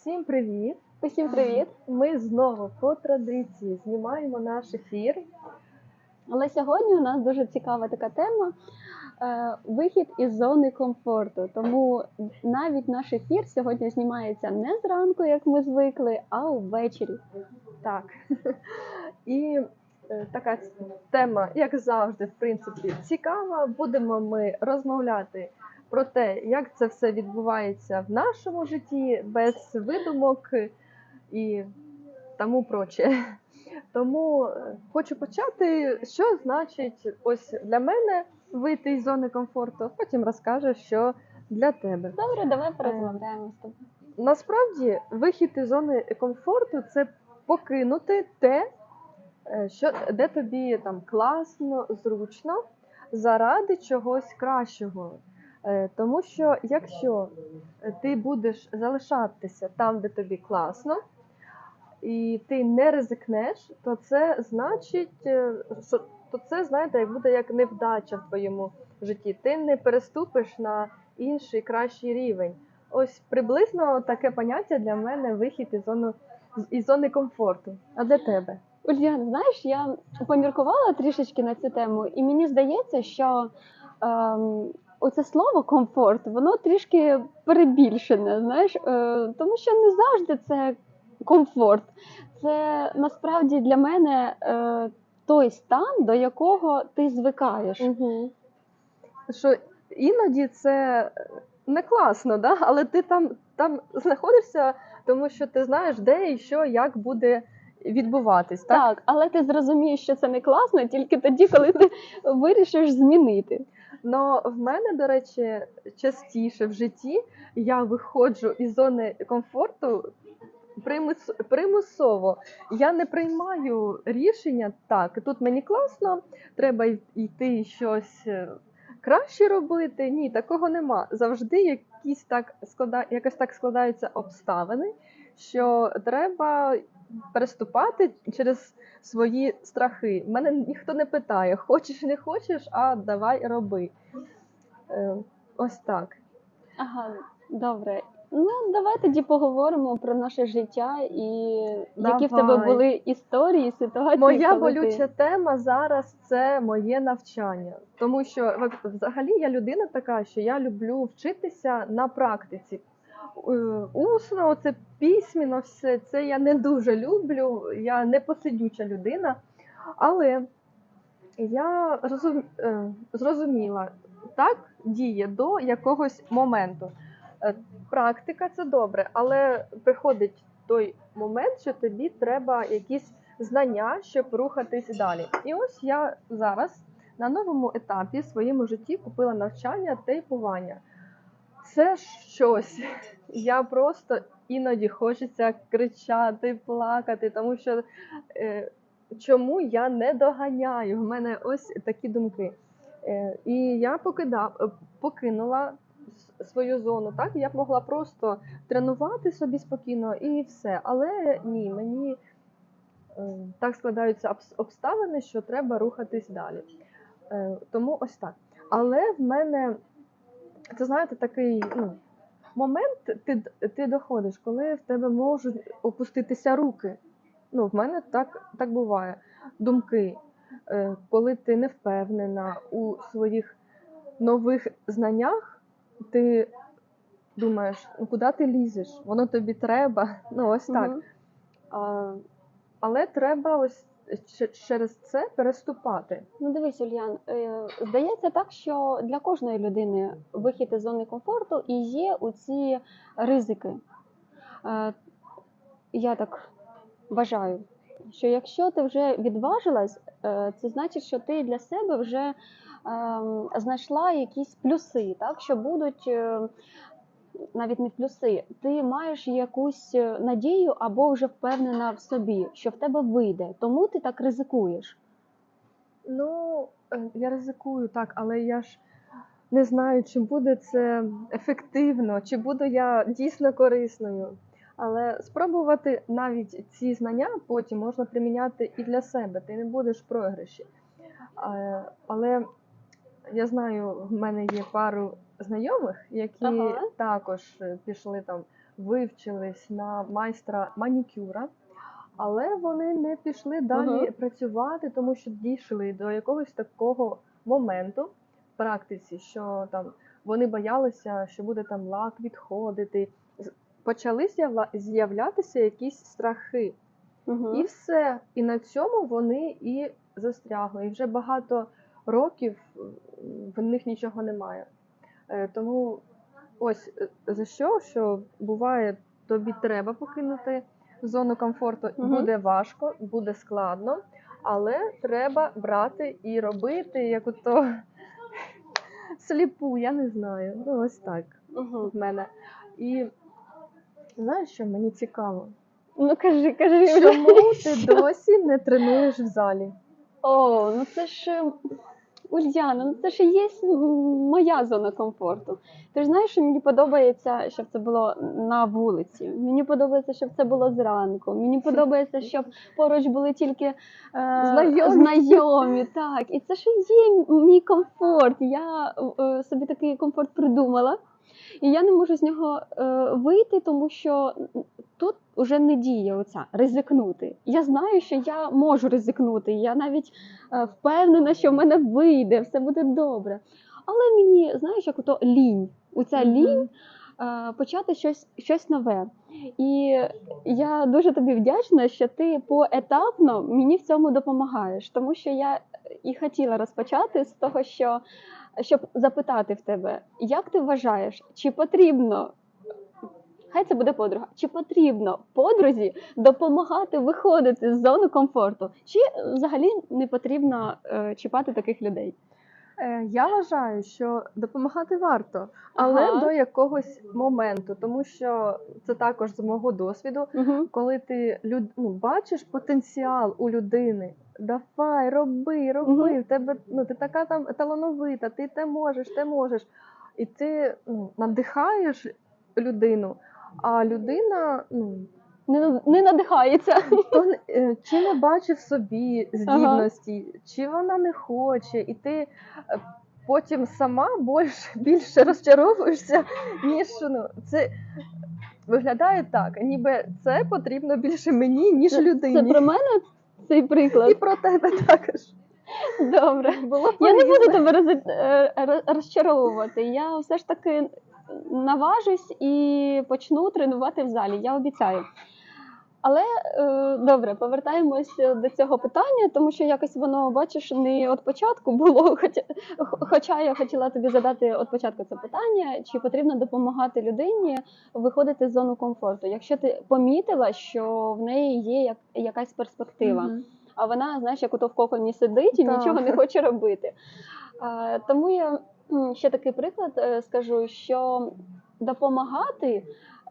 Всім привіт! Усім привіт! Ми знову по традиції знімаємо наш ефір. Але сьогодні у нас дуже цікава така тема е, вихід із зони комфорту. Тому навіть наш ефір сьогодні знімається не зранку, як ми звикли, а увечері. Так. І е, така тема, як завжди, в принципі, цікава. Будемо ми розмовляти про те, як це все відбувається в нашому житті, без видумок і тому проче. Тому е, хочу почати, що значить ось для мене вийти із зони комфорту, потім розкажеш, що для тебе. Добре, давай порозмовляємо з тобою. Насправді, вихід із зони комфорту це покинути те, е, що, де тобі там класно, зручно, заради чогось кращого. Е, Тому що якщо ти будеш залишатися там, де тобі класно, і ти не ризикнеш, то це значить, е, то це, знаєте, буде як невдача в твоєму житті. Ти не переступиш на інший кращий рівень. Ось приблизно таке поняття для мене вихід із зону із зони комфорту. А для тебе? Ульяна, знаєш, я поміркувала трішечки на цю тему, і мені здається, що ем, оце слово комфорт, воно трішки перебільшене, знаєш, е, тому що не завжди це комфорт. Це насправді для мене е, той стан, до якого ти звикаєш. Угу. Що іноді це не класно, да? але ти там, там знаходишся, тому що ти знаєш, де і що, як буде відбуватись. Так? Так, але ти зрозумієш, що це не класно тільки тоді, коли ти вирішиш змінити. Но в мене, до речі, частіше в житті я виходжу із зони комфорту примус, примусово. Я не приймаю рішення так, тут мені класно, треба йти щось е, краще робити. Ні, такого нема. Завжди якісь так склада... якось так складаються обставини, що треба переступати через свої страхи. Мене ніхто не питає, хочеш, не хочеш, а давай роби. Е, ось так. Ага, добре. Ну, давай тоді поговоримо про наше життя і які в тебе були історії, ситуації. Моя коли ти- болюча тема зараз це моє навчання. Тому що взагалі я людина така, що я люблю вчитися на практиці. Е, Усно, це письменно, все це я не дуже люблю. Я не посидюча людина. Але я розум... е, зрозуміла, так діє до якогось моменту. Е, Практика це добре, але приходить той момент, що тобі треба якісь знання, щоб рухатись далі. І ось я зараз на новому етапі в своєму житті купила навчання тейпування. Це щось. Я просто іноді хочеться кричати, плакати, тому що е, чому я не доганяю? В мене ось такі думки. Е, і я покидав, е, покинула свою зону. Так, я б могла просто тренувати собі спокійно і все. Але ні, мені е, так складаються обставини, що треба рухатись далі. Е, Тому ось так. Але в мене, це знаєте, такий ну, момент, ти, ти доходиш, коли в тебе можуть опуститися руки. Ну, в мене так, так буває. Думки, Е, коли ти не впевнена у своїх нових знаннях, ти думаєш, ну куди ти лізеш? Воно тобі треба. Ну, ось так. Мгм. А, але треба ось через це переступати. Ну дивись, Ульян, е, здається так, що для кожної людини вихід із зони комфорту і є оці ризики. Е, Я так вважаю, що якщо ти вже відважилась, е, це значить, що ти для себе вже ем, знайшла якісь плюси, так, що будуть. Навіть не в плюси, ти маєш якусь е, надію або вже впевнена в собі, що в тебе вийде, тому ти так ризикуєш. Ну, е, я ризикую так, але я ж не знаю, чи буде це ефективно, чи буду я дійсно корисною. Але спробувати навіть ці знання потім можна приміняти і для себе. Ти не будеш в програші. Е, Але я знаю, в мене є пару знайомих, які Ага. також е, пішли там, вивчились на майстра манікюра, але вони не пішли далі Мгм. працювати, тому що дійшли до якогось такого моменту в практиці, що там вони боялися, що буде там лак відходити. Почали з'являтися якісь страхи. Мгм. І все. І на цьому вони і застрягли. І вже багато років в них нічого немає. Е, Тому ось е, за що, що буває, тобі треба покинути зону комфорту. Мгм. Буде важко, буде складно, але треба брати і робити, як ото сліпу, я не знаю. Ну, ось так Мгм. в мене. І знаєш, що мені цікаво? Ну кажи, кажи. Чому ти досі не тренуєш в залі? О, ну це ж Ульяна, ну це ж і є моя зона комфорту. Ти ж знаєш, що мені подобається, щоб це було на вулиці. Мені подобається, щоб це було зранку. Мені подобається, щоб поруч були тільки е, Знайомі. знайомі. Так, і це ж і є мій комфорт. Я е, собі такий комфорт придумала. І я не можу з нього е, вийти, тому що тут вже не діє оця ризикнути. Я знаю, що я можу ризикнути. Я навіть е, впевнена, що в мене вийде, все буде добре. Але мені, знаєш, як ото лінь. Оця лінь е, почати щось, щось нове. І я дуже тобі вдячна, що ти поетапно мені в цьому допомагаєш, тому що я і хотіла розпочати з того, що щоб запитати в тебе, як ти вважаєш, чи потрібно. Хай це буде подруга. Чи потрібно подрузі допомагати виходити з зони комфорту? Чи взагалі не потрібно е, чіпати таких людей? Е, Я вважаю, що допомагати варто, але Ага. до якогось моменту, тому що це також з мого досвіду, Угу. коли ти люд... ну, бачиш потенціал у людини. Давай, роби, роби. Мгм. В тебе ну ти така там талановита, ти те можеш, те можеш. І ти ну, надихаєш людину, а людина ну, Не, не надихається. то е, чи не бачить в собі здібності, чи вона не хоче, і ти е, потім сама більше, більше розчаровуєшся, ніж ну, це виглядає так, ніби це потрібно більше мені, ніж Це, людині. це про мене цей приклад. І про тебе також. Добре. Було Я не буду тебе е, роз- розчаровувати. Я все ж таки наважусь і почну тренувати в залі. Я обіцяю. Але е, добре, повертаємось до цього питання, тому що якось воно, бачиш, не від початку було. Хоча, хоча я хотіла тобі задати від початку це питання, чи потрібно допомагати людині виходити з зону комфорту, якщо ти помітила, що в неї є як, якась перспектива а вона, знаєш, як ото в коконі сидить і Так. нічого не хоче робити. А, тому я ще такий приклад е, скажу, що допомагати.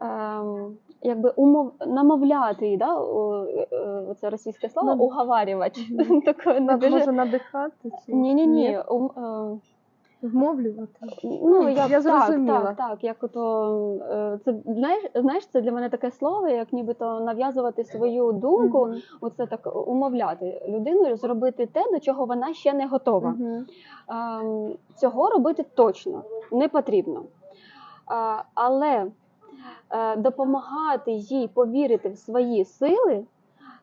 Ем, Якби умов намовляти, да, е, е, це російське слово, уговарювач. мгм. Таке не дуже... Може надихати чи Ні, ні, ні. ем, вмовлювати. Ну, як, я зрозуміла. Так, так, як ото, е, це, знаєш, знаєш, це для мене таке слово, як нібито нав'язувати свою думку, Мгм. оце так умовляти людину зробити те, до чого вона ще не готова. Ем, Цього робити точно не потрібно. Але е, допомагати їй повірити в свої сили.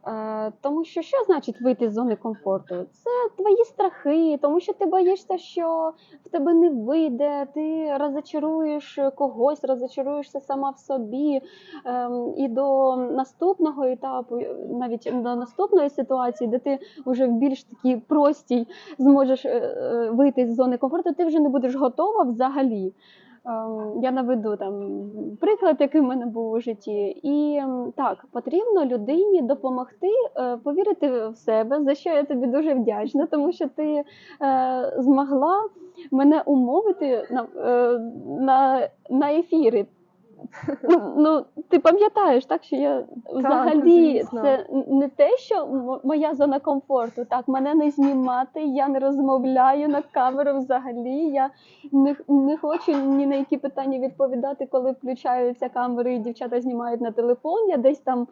е, Тому що що значить вийти з зони комфорту? Це твої страхи, тому що ти боїшся, що в тебе не вийде, ти розочаруєш когось, розочаруєшся сама в собі. Ем, І до наступного етапу, навіть до наступної ситуації, де ти вже в більш такій простій зможеш е, е, вийти з зони комфорту, ти вже не будеш готова взагалі. Ем, Я наведу там приклад, який в мене був у житті. І ем, так, потрібно людині допомогти е, повірити в себе, за що я тобі дуже вдячна, тому що ти е, змогла мене умовити на, е, на, на ефірі Ну, ну, ти пам'ятаєш, так що я взагалі звісно. це не те, що моя зона комфорту. Так, мене не знімати, я не розмовляю на камеру взагалі. Я не, не хочу ні на які питання відповідати, коли включаються камери і дівчата знімають на телефон. Я десь там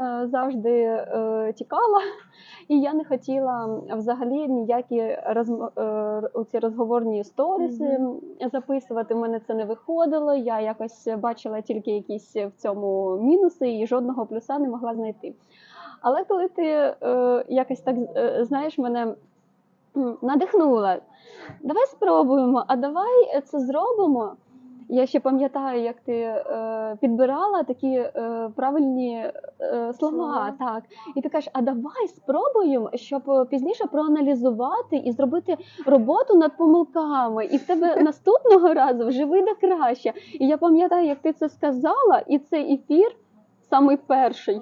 е, завжди е, тікала, і я не хотіла взагалі ніякі розм... е, розговорні сторіси записувати. У мене це не виходило. Я якось бачила тільки якісь в цьому мінуси і жодного плюса не могла знайти. Але коли ти е, якось так е, знаєш, мене надихнула, давай спробуємо, а давай це зробимо. Я ще пам'ятаю, як ти е, підбирала такі е, правильні е, слова, так. І ти кажеш, а давай спробуємо, щоб е, пізніше проаналізувати і зробити роботу над помилками. І в тебе наступного разу вже вийде краще. І я пам'ятаю, як ти це сказала, і цей ефір, самий перший,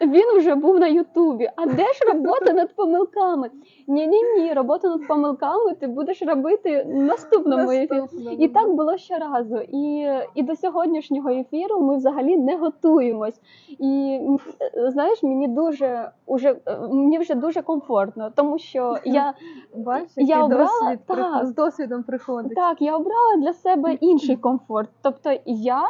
він вже був на Ютубі. А де ж робота над помилками? Ні, ні, ні, роботу над помилками ти будеш робити в наступному ефірі. І так було щоразу. І, і до сьогоднішнього ефіру ми взагалі не готуємось. І е, знаєш, мені дуже уже е, мені вже дуже комфортно, тому що я Бачиш, я обрала- досвід так. з досвідом приходить. так, я обрала для себе інший комфорт. Тобто я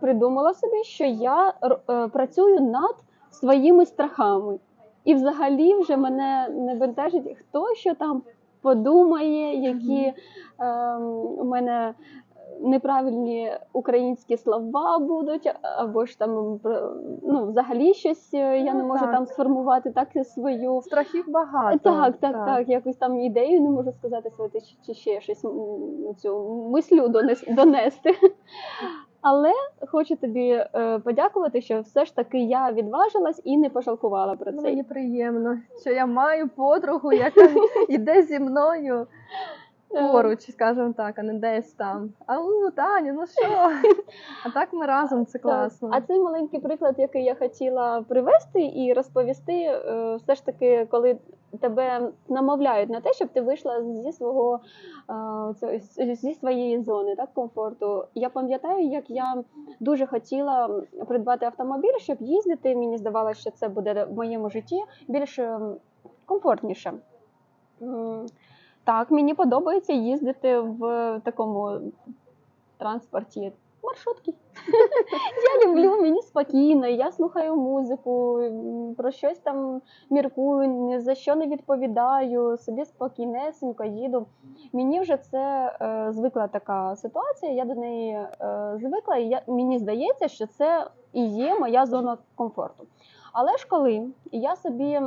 придумала собі, що я е, працюю над своїми страхами. І взагалі вже мене не бентежить, хто що там подумає, які ем, у мене неправильні українські слова будуть, або ж там ну, взагалі щось е, я не Ну, можу так. там сформувати так свою Страхів багато. так, так, так, Якусь там ідею не можу сказати свою чи, ще щось цю мислю донес, донести. Але хочу тобі е, подякувати, що все ж таки я відважилась і не пожалкувала про Ну, це. мені приємно, що я маю подругу, яка йде зі мною поруч, скажімо так, а не десь там. Ау, Таня, ну що? А так ми разом, це класно. А цей маленький приклад, який я хотіла привести і розповісти, е, все ж таки, коли тебе намовляють на те, щоб ти вийшла зі свого е, зі своєї зони так, комфорту. Я пам'ятаю, як я дуже хотіла придбати автомобіль, щоб їздити. Мені здавалося, що це буде в моєму житті більш ем, комфортніше. Так, мені подобається їздити в такому транспорті. Маршрутки. Я люблю, мені спокійно, я слухаю музику, про щось там міркую, ні за що не відповідаю, собі спокійнесенько їду. Мені вже це е, звикла така ситуація, я до неї е, звикла, і я, мені здається, що це і є моя зона комфорту. Але ж коли я собі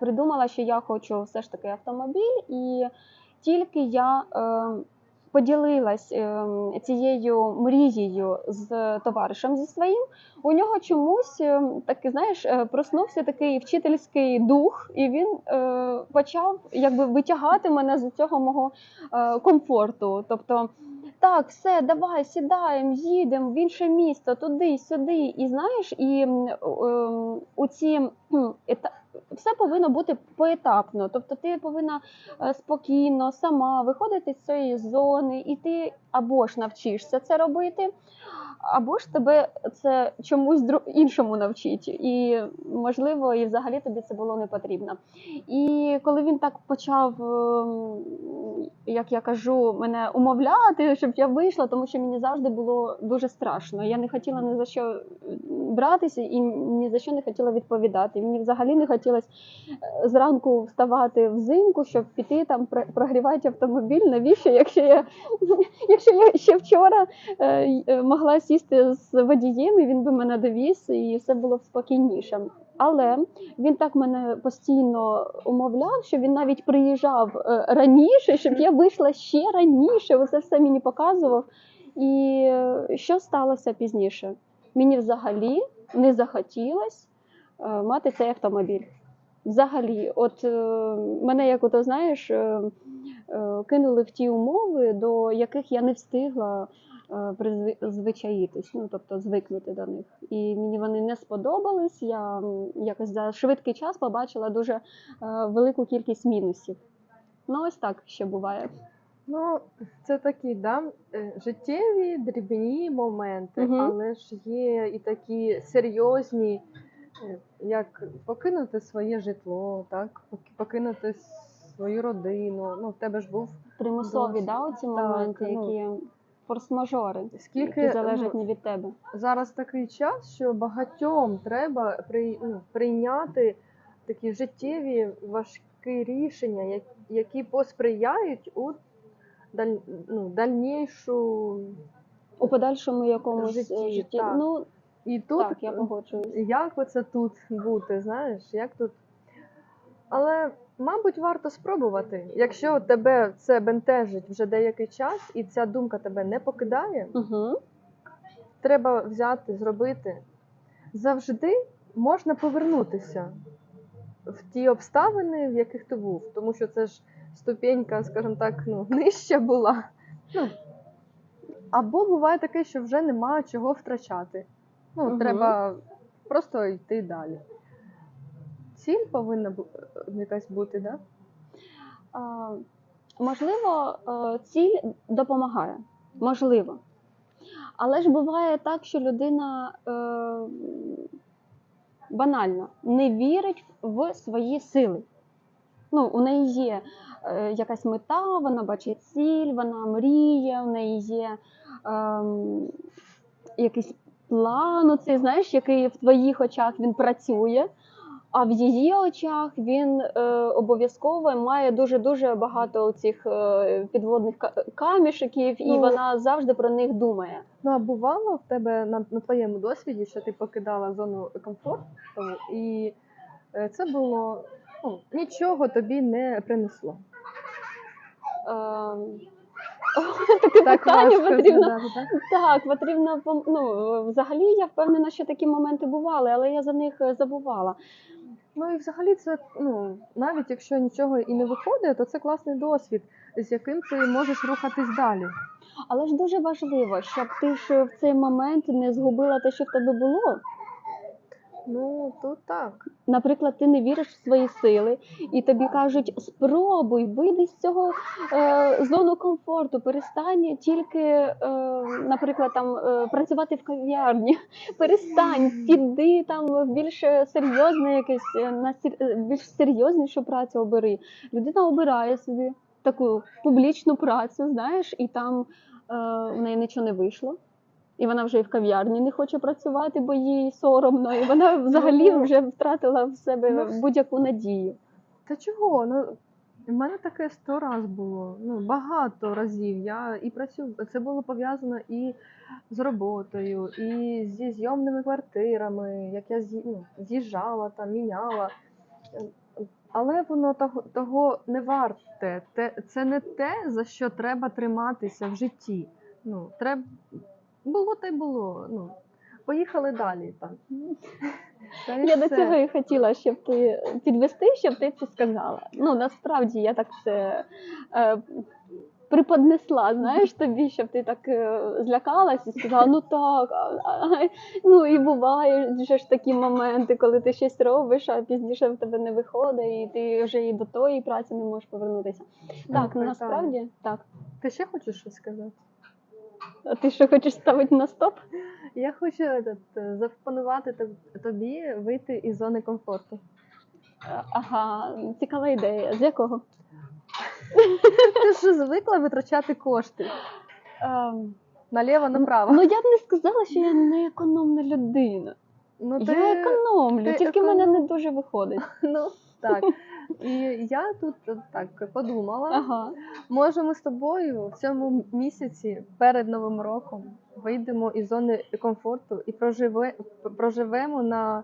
придумала, що я хочу все ж таки автомобіль, і тільки я е, поділилась е, цією мрією з товаришем зі своїм, у нього чомусь е, таки, знаєш, е, проснувся такий вчительський дух, і він е, почав якби витягати мене з цього мого е, комфорту. Тобто, так, все, давай, сідаємо, їдемо в інше місто, туди, сюди. І знаєш, і м, е, у ці все повинно бути поетапно. Тобто ти повинна е, спокійно сама виходити з цієї зони, і ти або ж навчишся це робити, або ж тебе це чомусь іншому навчить. І можливо, і взагалі тобі це було не потрібно. І коли він так почав, ем, як я кажу, мене умовляти, щоб я вийшла, тому що мені завжди було дуже страшно. Я не хотіла ні за що братися і ні за що не хотіла відповідати. Мені взагалі не хотілося е, зранку вставати взимку, щоб піти там прогрівати автомобіль. Навіщо, якщо я, якщо я ще вчора е, е, могла сісти з водієм, і він би мене довіз, і все було б спокійніше. Але він так мене постійно умовляв, що він навіть приїжджав раніше, щоб я вийшла ще раніше. Оце все мені показував. І що сталося пізніше? Мені взагалі не захотілось мати цей автомобіль. Взагалі, от е, мене, як ото знаєш, е, е, кинули в ті умови, до яких я не встигла призвичаїтись, ну тобто звикнути до них. І мені вони не сподобались. Я якось за швидкий час побачила дуже велику кількість мінусів. Ну, ось так ще буває. Ну, це такі, да, життєві дрібні моменти, Мгм. але ж є і такі серйозні, як покинути своє житло, так, покинути свою родину. Ну, в тебе ж був Примусові, да, оці Так, моменти, ну, які форс-мажори, скільки які залежать ну, не від тебе. зараз такий час, що багатьом треба при, ну, прийняти такі життєві важкі рішення, які посприяють у даль, ну, дальнішу. У подальшому якомусь Житті, житті. житті. так. Ну І тут так, я погоджуюсь. як оце тут бути, знаєш, як тут. Але, мабуть, варто спробувати. Якщо тебе це бентежить вже деякий час, і ця думка тебе не покидає, Угу. треба взяти, зробити. Завжди можна повернутися в ті обставини, в яких ти був. Тому що це ж ступенька, скажімо так, ну, нижча була. Ну, або буває таке, що вже нема чого втрачати. Ну, Мгм. треба просто йти далі. Ціль повинна якась бути, да? А, можливо, е, ціль допомагає. Можливо. Але ж буває так, що людина е, банально не вірить в свої сили. Ну, у неї є е, якась мета, вона бачить ціль, вона мріє, у неї є ем, якийсь план, оцей, знаєш, який в твоїх очах він працює. А в її очах він е, обов'язково має дуже дуже багато цих е, підводних камішиків, і Ну, вона завжди про них думає. Ну, а бувало в тебе на, на твоєму досвіді, що ти покидала зону комфорту, і е, це було ну, нічого тобі не принесло. Ем, Таке питання важко потрібно. згадати, так? Так, потрібно ну, взагалі я впевнена, що такі моменти бували, але я за них е, забувала. Ну і взагалі це ну навіть якщо нічого і не виходить, то це класний досвід, з яким ти можеш рухатись далі. Але ж дуже важливо, щоб ти ж в цей момент не згубила те, що в тебе було. Ну тут так. Наприклад, ти не віриш в свої сили, і тобі кажуть: спробуй, вийди з цього е, зону комфорту, перестань тільки, е, наприклад, там е, працювати в кав'ярні. Перестань, піди там більш серйозне якесь е, на е, більш серйознішу працю обери. Людина обирає собі таку публічну працю, знаєш, і там е, в неї нічого не вийшло. І вона вже і в кав'ярні не хоче працювати, бо їй соромно, і вона взагалі Ну, вже втратила в себе ну, будь-яку надію. Та чого? Ну в мене таке сто раз було. Ну багато разів. Я і працюю. Це було пов'язано і з роботою, і зі зйомними квартирами, як я ну, з'їжджала там, міняла. Але воно того, того не варте. Те, це не те, за що треба триматися в житті. Ну, треба було та й було. Ну, поїхали далі. Там. Та Я до цього і хотіла, щоб ти підвести, щоб ти це сказала. Ну насправді я так це е, приподнесла, знаєш тобі, щоб ти так е, злякалась і сказала, ну так, а, а, ну і буває вже ж такі моменти, коли ти щось робиш, а пізніше в тебе не виходить, і ти вже і до тої праці не можеш повернутися. Ну, Так, так, насправді так. Ти ще хочеш щось сказати? А ти що хочеш ставити на стоп? Я хочу этот, е, запропонувати тобі вийти із зони комфорту. Е, Ага, цікава ідея. З якого? Ти ж звикла витрачати кошти Ем, наліво направо. Ну я б не сказала, що я не економна людина. Ну, Я економлю, ти тільки в мене економ- не дуже виходить. ну так. І я тут е, так подумала. Ага. Може, ми з тобою в цьому місяці перед Новим роком вийдемо із зони комфорту і проживе, проживемо на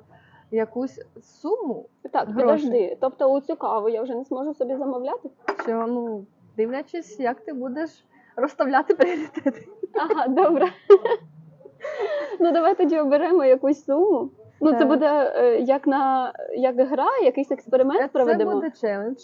якусь суму, Так, Гроші. підожди. Тобто у цю каву я вже не зможу собі замовляти? що ну дивлячись, як ти будеш розставляти пріоритети. Ага, добре. Ну давай тоді оберемо якусь суму. Ну це буде е, як на як гра, якийсь експеримент Це проведемо. буде челендж.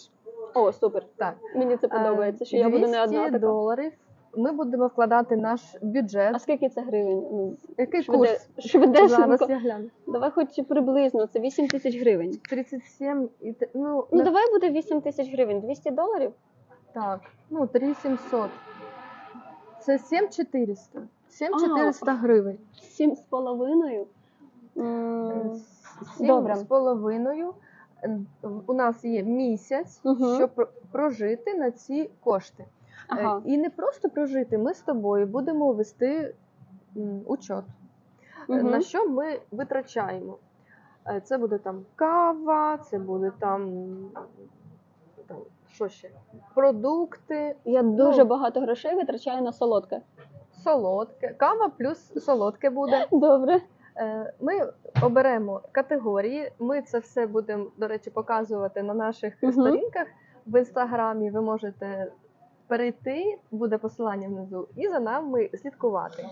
О, супер. Так. Мені це подобається, що я буду не одна 200 така. доларів. Ми будемо вкладати наш бюджет. А скільки це гривень? Ну, Який швиде- курс? швидесенько. Зараз я гляну. Давай хоч приблизно, це 8 тисяч гривень. 37 і те- ну, Ну не- давай буде 8 тисяч гривень, 200 доларів. Так, ну 3700. Це 7400. 7400 гривень. Сім з половиною. М, Сім Добре. з половиною. Е, У нас є місяць, Мгм. щоб прожити на ці кошти. Е, Ага. І не просто прожити, ми з тобою будемо вести учет. Е, Мгм. На що ми витрачаємо? Е, Це буде там кава, це буде там, там що ще? Продукти, Я дуже ну. багато грошей витрачаю на солодке. солодке. Кава плюс солодке буде. Добре. Е, Ми оберемо категорії. Ми це все будемо, до речі, показувати на наших Мгм. сторінках в інстаграмі. Ви можете перейти, буде посилання внизу, і за нами слідкувати.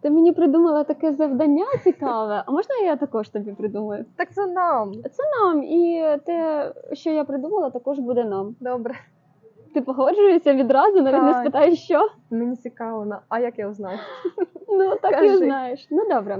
Ти мені придумала таке завдання цікаве. А можна я також тобі придумаю? Так це нам. Це нам, і те, що я придумала, також буде нам. Добре. Ти погоджуєшся відразу, навіть не спитаєш, що? Мені цікаво, а як я узнаю? Ну так Кажи. і знаєш. Ну добре.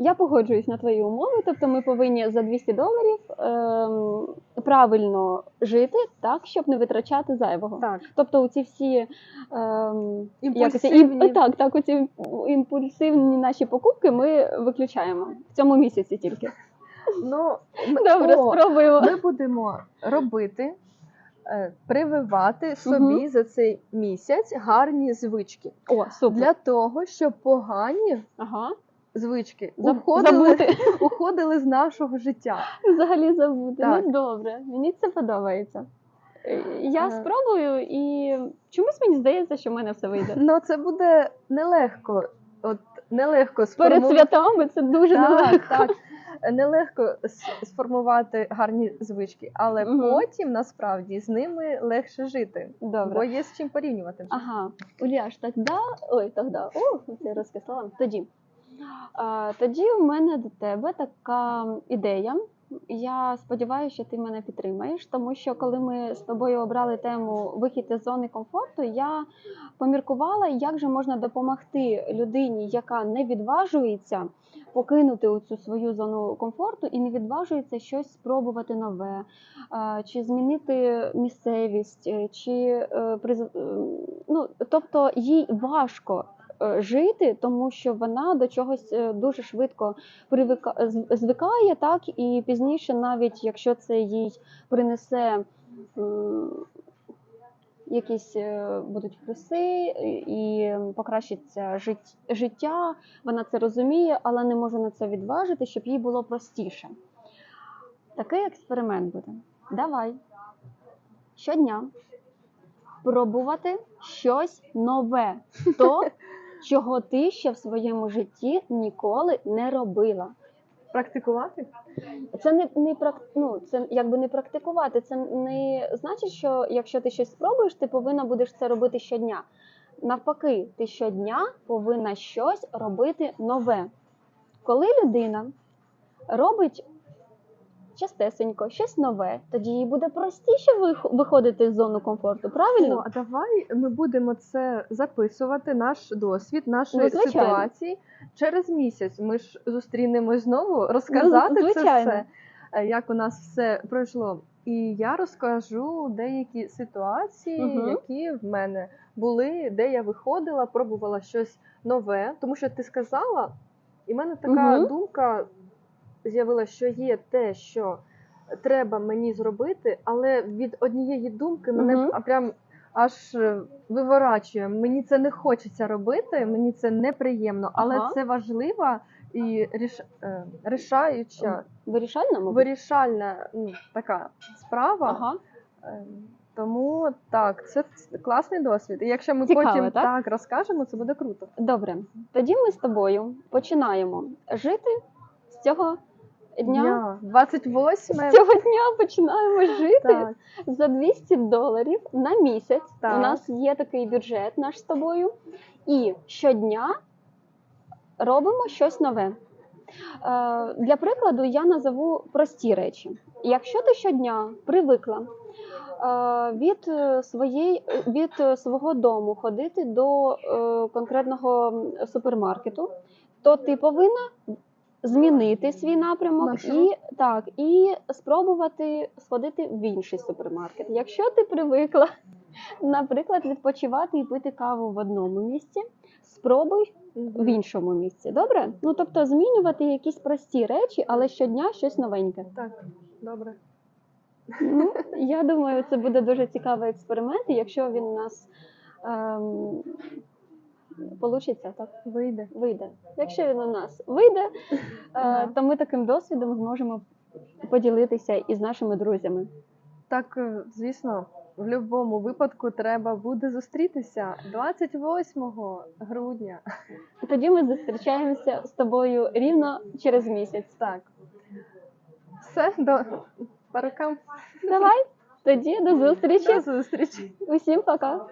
Я погоджуюсь на твої умови, тобто ми повинні за 200 доларів ем, правильно жити, так, щоб не витрачати зайвого. Так, Тобто у ці всі ем, як це, імпульсивні. так, так, оці імпульсивні наші покупки ми виключаємо в цьому місяці тільки. Ну, ми, Добре, о, спробуємо. ми будемо робити, е, прививати собі за цей місяць гарні звички. О, супер. Для того, щоб погані Ага. Звички Забути. уходили з нашого життя. Взагалі забути. Так. Ну добре, мені це подобається. Е, Я Е. спробую і чомусь мені здається, що в мене все вийде. Ну це буде нелегко. От нелегко Перед сформу- святами це дуже так, нелегко. так. Нелегко сформувати гарні звички, але Мгм. потім насправді з ними легше жити, Добре. бо є з чим порівнювати. Ага, Уляш, тогда, ой, тогда, о, це розкислала. Тоді. Тоді у мене до тебе така ідея. Я сподіваюся, що ти мене підтримаєш, тому що коли ми з тобою обрали тему вихід із зони комфорту, я поміркувала, як же можна допомогти людині, яка не відважується покинути цю свою зону комфорту і не відважується щось спробувати нове, чи змінити місцевість, е, чи е, е, ну, тобто їй важко. Е, Жити, тому що вона до чогось е, дуже швидко привика... звикає, так і пізніше, навіть якщо це їй принесе якісь е, будуть плюси і покращиться життя, вона це розуміє, але не може на це відважити, щоб їй було простіше. Такий експеримент буде. Давай щодня пробувати щось нове, то, чого ти ще в своєму житті ніколи не робила. Практикувати? Це не, не прак- ну, це якби не практикувати. Це не значить, що якщо ти щось спробуєш, ти повинна будеш це робити щодня. Навпаки, ти щодня повинна щось робити нове. Коли людина робить частесенько щось нове, тоді їй буде простіше виходити з зони комфорту, правильно? Ну, а давай ми будемо це записувати, наш досвід, наші Ну, ситуації. Через місяць ми ж зустрінемось знову розказати Ну, звичайно. все, е, як у нас все пройшло. І я розкажу деякі ситуації, Мгм. які в мене були, де я виходила, пробувала щось нове. Тому що ти сказала, і в мене така Мгм. думка з'явилася, що є те, що треба мені зробити, але від однієї думки мене а прям аж е, виворачує. Мені це не хочеться робити, мені це неприємно, але Ага. це важлива і ріш, е, рішаюча, Вирішальна, мабуть? вирішальна ну, така справа. Ага. Е, Тому так, це класний досвід. І якщо ми Цікаво, потім так? так розкажемо, це буде круто. Добре. Тоді ми з тобою починаємо жити з цього дня. Дня 28 цього дня починаємо жити так, за 200 доларів на місяць. Так. У нас є такий бюджет наш з тобою. І щодня робимо щось нове. Е, Для прикладу, я назову прості речі. Якщо ти щодня привикла е, від е, своєї від свого дому ходити до конкретного супермаркету, то ти повинна змінити свій напрямок і так, і спробувати сходити в інший супермаркет. Якщо ти привикла Наприклад, відпочивати і пити каву в одному місці. Спробуй в іншому місці. Добре? Ну тобто змінювати якісь прості речі, але щодня щось новеньке. Так, добре. Ну, я думаю, це буде дуже цікавий експеримент, і якщо він у нас ем, получиться, так Вийде. вийде. Якщо він у нас вийде, е, то ми таким досвідом зможемо поділитися із нашими друзями. Так, е, звісно, в будь-якому випадку треба буде зустрітися 28 грудня. Тоді ми зустрічаємося з тобою рівно через місяць. Так. Все, до по рукам. Давай, тоді до зустрічі. До зустрічі. Усім пока.